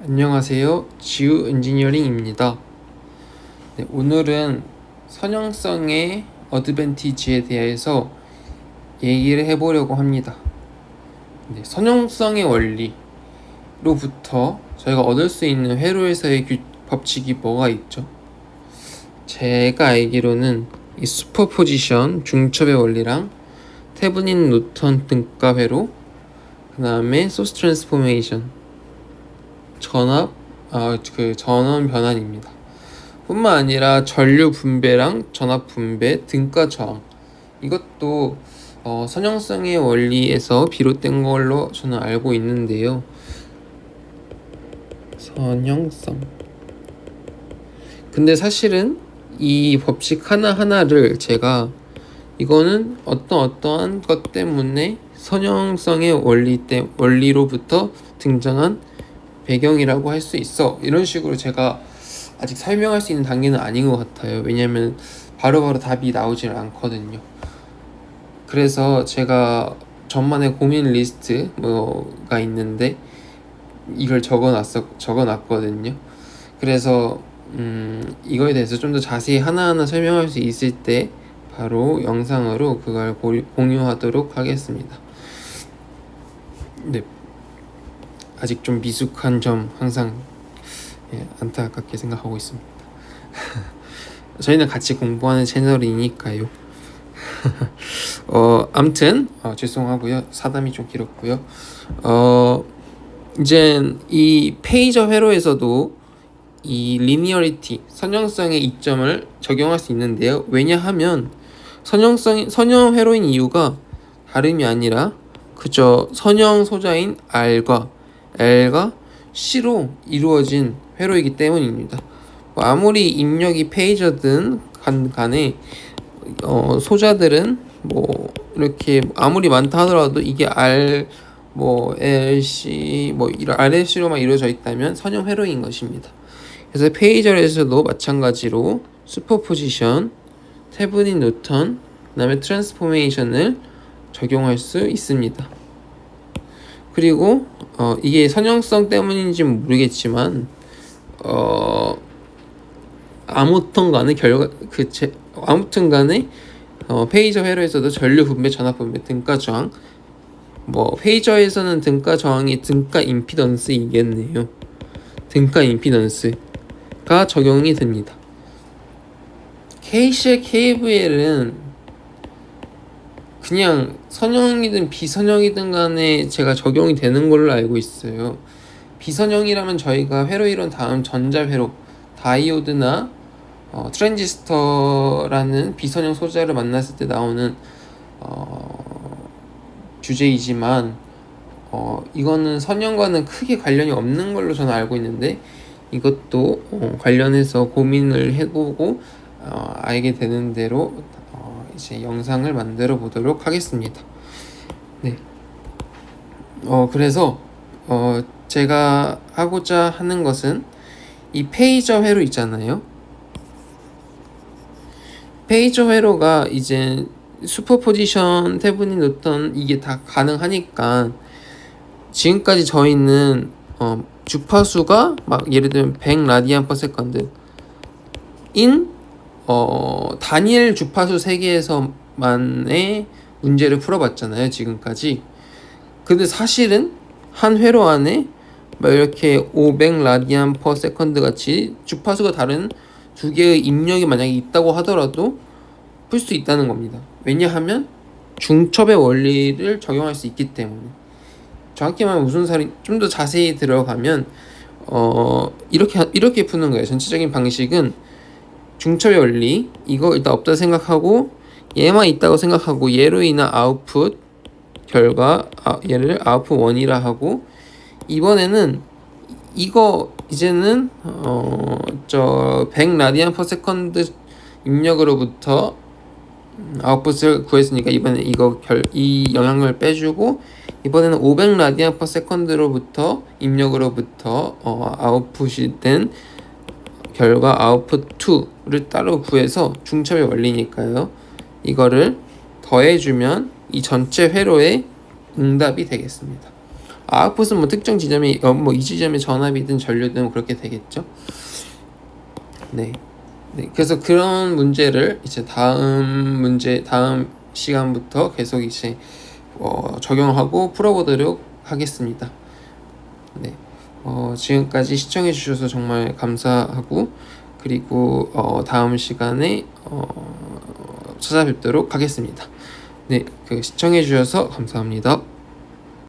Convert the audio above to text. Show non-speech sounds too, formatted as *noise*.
안녕하세요. 지우 엔지니어링입니다. 네, 오늘은 선형성의 어드밴티지에 대해서 얘기를 해보려고 합니다. 네, 선형성의 원리로부터 저희가 얻을 수 있는 회로에서의 규, 법칙이 뭐가 있죠? 제가 알기로는 이 슈퍼포지션 중첩의 원리랑 테브닌 노턴 등가 회로 그 다음에 소스 트랜스포메이션 전압 아 그 전원 변환입니다. 뿐만 아니라 전류 분배랑 전압 분배 등가 저항 이것도 어, 선형성의 원리에서 비롯된 걸로 저는 알고 있는데요. 선형성. 근데 사실은 이 법칙 하나 하나를 제가 이거는 어떤 어떠한 것 때문에 선형성의 원리 때 원리로부터 등장한 배경이라고 할 수 있어. 이런 식으로 제가 아직 설명할 수 있는 단계는 아닌 것 같아요. 왜냐면 바로바로 답이 나오질 않거든요. 그래서 제가 전만의 고민 리스트 뭐가 있는데 이걸 적어놨어 적어놨거든요. 그래서 음 이거에 대해서 좀 더 자세히 하나하나 설명할 수 있을 때 바로 영상으로 그걸 공유하도록 하겠습니다. 네 아직 좀 미숙한 점 항상 예, 안타깝게 생각하고 있습니다. *laughs* 저희는 같이 공부하는 채널이니까요. *laughs* 어, 암튼 어, 죄송하고요. 사담이 좀 길었고요. 어, 이제 이 페이저 회로에서도 이 리니어리티 선형성의 이점을 적용할 수 있는데요. 왜냐하면 선형성 선형 회로인 이유가 다름이 아니라 그저 선형 소자인 R과 L과 C로 이루어진 회로이기 때문입니다. 뭐 아무리 입력이 페이저든 간, 간에 어, 소자들은 뭐 이렇게 아무리 많다 하더라도 이게 R 뭐 LC 뭐 이런 RLC로만 이루어져 있다면 선형 회로인 것입니다. 그래서 페이저에서도 마찬가지로 슈퍼포지션, 테브닌 노턴, 그다음에 트랜스포메이션을 적용할 수 있습니다. 그리고 어, 이게 선형성 때문인지 모르겠지만 어, 아무튼 간에 결과 그 제, 아무튼 간에 어, 페이저 회로에서도 전류 분배, 전압 분배, 등가 저항 뭐 페이저에서는 등가 저항이 등가 임피던스이겠네요. 등가 임피던스가 적용이 됩니다. KCL, KVL은 그냥 선형이든 비선형이든 간에 제가 적용이 되는 걸로 알고 있어요. 비선형이라면 저희가 회로 이론 다음 전자회로 다이오드나 어, 트랜지스터라는 비선형 소자를 만났을 때 나오는 어, 주제이지만 어, 이거는 선형과는 크게 관련이 없는 걸로 저는 알고 있는데 이것도 어, 관련해서 고민을 해보고 어, 알게 되는 대로 이제 영상을 만들어 보도록 하겠습니다. 네. 어, 그래서, 어, 제가 하고자 하는 것은 이 페이저 회로 있잖아요. 페이저 회로가 이제 슈퍼포지션 태분이 넣던 이게 다 가능하니까 지금까지 저희는 어, 주파수가 막 예를 들면 100 라디안 퍼 세컨드 인 어, 다니엘 주파수 세계에서만의 문제를 풀어봤잖아요, 지금까지. 근데 사실은 한 회로 안에 막 이렇게 500 라디안 퍼 세컨드 같이 주파수가 다른 두 개의 입력이 만약에 있다고 하더라도 풀 수 있다는 겁니다. 왜냐하면 중첩의 원리를 적용할 수 있기 때문에. 정확히 말하면 무슨 살이 좀 더 자세히 들어가면 어 이렇게 이렇게 푸는 거예요. 전체적인 방식은 중첩의 원리 이거 일단 없다 생각하고 얘만 있다고 생각하고 얘로 인한 아웃풋 결과 아, 얘를 아웃풋 원이라 하고 이번에는 이거 이제는 어저 100 라디안 퍼 세컨드 입력으로부터 아웃풋을 구했으니까 이번에 이거 결 이 영향을 빼주고 이번에는 500 라디안 퍼 세컨드로부터 입력으로부터 어 아웃풋이 된 결과 아웃풋 2를 따로 구해서 중첩의 원리니까요. 이거를 더해주면 이 전체 회로의 응답이 되겠습니다. 아웃풋은 뭐 특정 지점이 어, 뭐이 지점의 전압이든 전류든 뭐 그렇게 되겠죠. 네. 네. 그래서 그런 문제를 이제 다음 문제 다음 시간부터 계속 이제 어, 적용하고 풀어보도록 하겠습니다. 네. 어, 지금까지 시청해 주셔서 정말 감사하고 그리고 어, 다음 시간에 어, 찾아뵙도록 하겠습니다. 네, 그 시청해 주셔서 감사합니다.